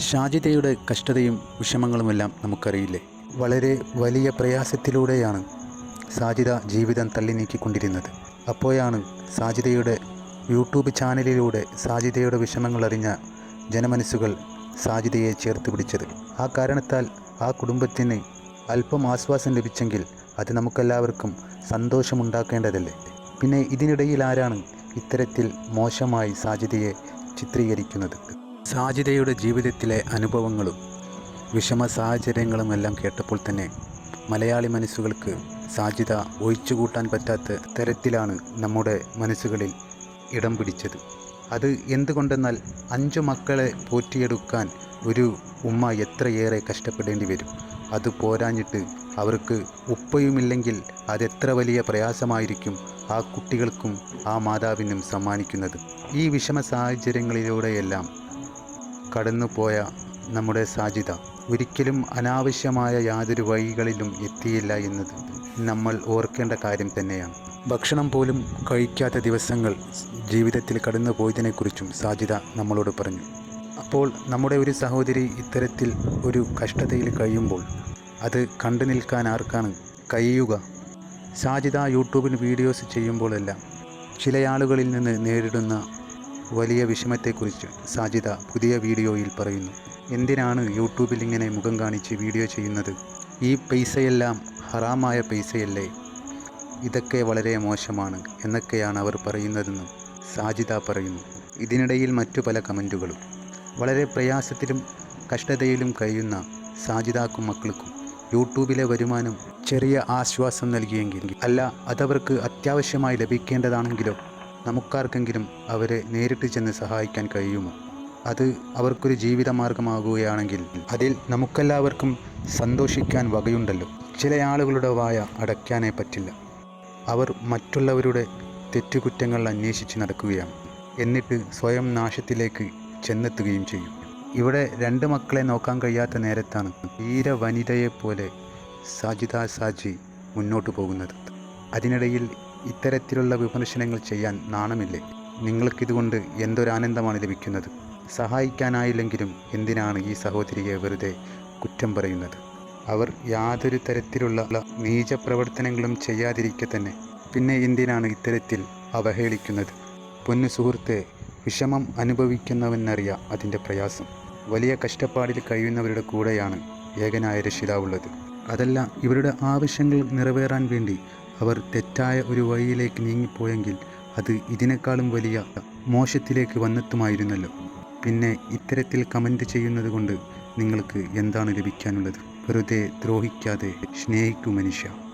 ഷാജിദയുടെ കഷ്ടതയും വിഷമങ്ങളുമെല്ലാം നമുക്കറിയില്ലേ? വളരെ വലിയ പ്രയാസത്തിലൂടെയാണ് സാജിദ ജീവിതം തള്ളി നീക്കിക്കൊണ്ടിരുന്നത്. അപ്പോഴാണ് സാജിദയുടെ യൂട്യൂബ് ചാനലിലൂടെ സാജിദയുടെ വിഷമങ്ങൾ അറിഞ്ഞ ജനമനസ്സുകൾ സാജിദയെ ചേർത്ത് പിടിച്ചത്. ആ കാരണത്താൽ ആ കുടുംബത്തിന് അല്പം ആശ്വാസം ലഭിച്ചെങ്കിൽ അത് നമുക്കെല്ലാവർക്കും സന്തോഷമുണ്ടാക്കേണ്ടതല്ലേ? പിന്നെ ഇതിനിടയിൽ ആരാണ് ഇത്തരത്തിൽ മോശമായി സാജിദയെ ചിത്രീകരിക്കുന്നത്? സാജിദയുടെ ജീവിതത്തിലെ അനുഭവങ്ങളും വിഷമ സാഹചര്യങ്ങളും എല്ലാം കേട്ടപ്പോൾ തന്നെ മലയാളി മനസ്സുകൾക്ക് സാജിദ ഒഴിച്ചുകൂട്ടാൻ പറ്റാത്ത തരത്തിലാണ് നമ്മുടെ മനസ്സുകളിൽ ഇടം പിടിച്ചത്. അത് എന്തുകൊണ്ടെന്നാൽ അഞ്ചു മക്കളെ പോറ്റിയെടുക്കാൻ ഒരു ഉമ്മ എത്രയേറെ കഷ്ടപ്പെടേണ്ടി വരും. അത് പോരാഞ്ഞിട്ട് അവർക്ക് ഉപ്പയുമില്ലെങ്കിൽ അതെത്ര വലിയ പ്രയാസമായിരിക്കും ആ കുട്ടികൾക്കും ആ മാതാവിനും സമ്മാനിക്കുന്നത്. ഈ വിഷമ സാഹചര്യങ്ങളിലൂടെയെല്ലാം കടന്നുപോയ നമ്മുടെ സാജിത ഒരിക്കലും അനാവശ്യമായ യാതൊരു വഴികളിലും എത്തിയില്ല എന്നത് നമ്മൾ ഓർക്കേണ്ട കാര്യം തന്നെയാണ്. ഭക്ഷണം പോലും കഴിക്കാത്ത ദിവസങ്ങൾ ജീവിതത്തിൽ കടന്നു പോയതിനെക്കുറിച്ചും സാജിത നമ്മളോട് പറഞ്ഞു. അപ്പോൾ നമ്മുടെ ഒരു സഹോദരി ഇത്തരത്തിൽ ഒരു കഷ്ടതയിൽ കഴിയുമ്പോൾ അത് കണ്ടു നിൽക്കാൻ ആർക്കാണ് കഴിയുക? സാജിത യൂട്യൂബിൽ വീഡിയോസ് ചെയ്യുമ്പോഴെല്ലാം ചില ആളുകളിൽ നിന്ന് നേരിടുന്ന വലിയ വിഷമത്തെക്കുറിച്ച് സാജിദ പുതിയ വീഡിയോയിൽ പറയുന്നു. എന്തിനാണ് യൂട്യൂബിൽ ഇങ്ങനെ മുഖം കാണിച്ച് വീഡിയോ ചെയ്യുന്നത്? ഈ പൈസയെല്ലാം ഹറാമായ പൈസയല്ലേ? ഇതൊക്കെ വളരെ മോശമാണ് എന്നൊക്കെയാണ് അവർ പറയുന്നതെന്നും സാജിദ പറയുന്നു. ഇതിനിടയിൽ മറ്റു പല കമന്റുകളും. വളരെ പ്രയാസത്തിലും കഷ്ടതയിലും കഴിയുന്ന സാജിദാക്കും മക്കൾക്കും യൂട്യൂബിലെ വരുമാനം ചെറിയ ആശ്വാസം നൽകിയെങ്കിൽ അല്ല അതവർക്ക് അത്യാവശ്യമായി ലഭിക്കേണ്ടതാണെങ്കിലോ? നമുക്കാർക്കെങ്കിലും അവരെ നേരിട്ട് ചെന്ന് സഹായിക്കാൻ കഴിയുമോ? അത് അവർക്കൊരു ജീവിതമാർഗമാകുകയാണെങ്കിൽ അതിൽ നമുക്കെല്ലാവർക്കും സന്തോഷിക്കാൻ വകയുണ്ടല്ലോ. ചില ആളുകളുടെ വായ അടയ്ക്കാനേ പറ്റില്ല. അവർ മറ്റുള്ളവരുടെ തെറ്റുകുറ്റങ്ങൾ അന്വേഷിച്ച് നടക്കുകയാണ്. എന്നിട്ട് സ്വയം നാശത്തിലേക്ക് ചെന്നെത്തുകയും ചെയ്യും. ഇവിടെ രണ്ട് മക്കളെ നോക്കാൻ കഴിയാത്ത നേരത്താണ് വീര വനിതയെപ്പോലെ സാജിദ സാജി മുന്നോട്ട് പോകുന്നത്. അതിനിടയിൽ ഇത്തരത്തിലുള്ള വിമർശനങ്ങൾ ചെയ്യാൻ നാണമില്ലേ? നിങ്ങൾക്കിതുകൊണ്ട് എന്തൊരാനന്ദമാണ് ലഭിക്കുന്നത്? സഹായിക്കാനായില്ലെങ്കിലും എന്തിനാണ് ഈ സഹോദരിയെ വെറുതെ കുറ്റം പറയുന്നത്? അവർ യാതൊരു തരത്തിലുള്ള നീച പ്രവർത്തനങ്ങളും ചെയ്യാതിരിക്കെ തന്നെ പിന്നെ എന്തിനാണ് ഇത്തരത്തിൽ അവഹേളിക്കുന്നത്? പൊന്നു സുഹൃത്തെ വിഷമം അനുഭവിക്കുന്നവനറിയാം അതിന്റെ പ്രയാസം. വലിയ കഷ്ടപ്പാടിൽ കഴിയുന്നവരുടെ കൂടെയാണ് ഏകനായ രക്ഷിതാവുള്ളത്. അതല്ല ഇവരുടെ ആവശ്യങ്ങൾ നിറവേറാൻ വേണ്ടി അവർ തെറ്റായ ഒരു വഴിയിലേക്ക് നീങ്ങിപ്പോയെങ്കിൽ അത് ഇതിനേക്കാളും വലിയ മോശത്തിലേക്ക് വന്നെത്തുമായിരുന്നല്ലോ. പിന്നെ ഇത്തരത്തിൽ കമന്റ് ചെയ്യുന്നത് കൊണ്ട് നിങ്ങൾക്ക് എന്താണ് ലഭിക്കാനുള്ളത്? വെറുതെ ദ്രോഹിക്കാതെ സ്നേഹിക്കൂ മനുഷ്യ.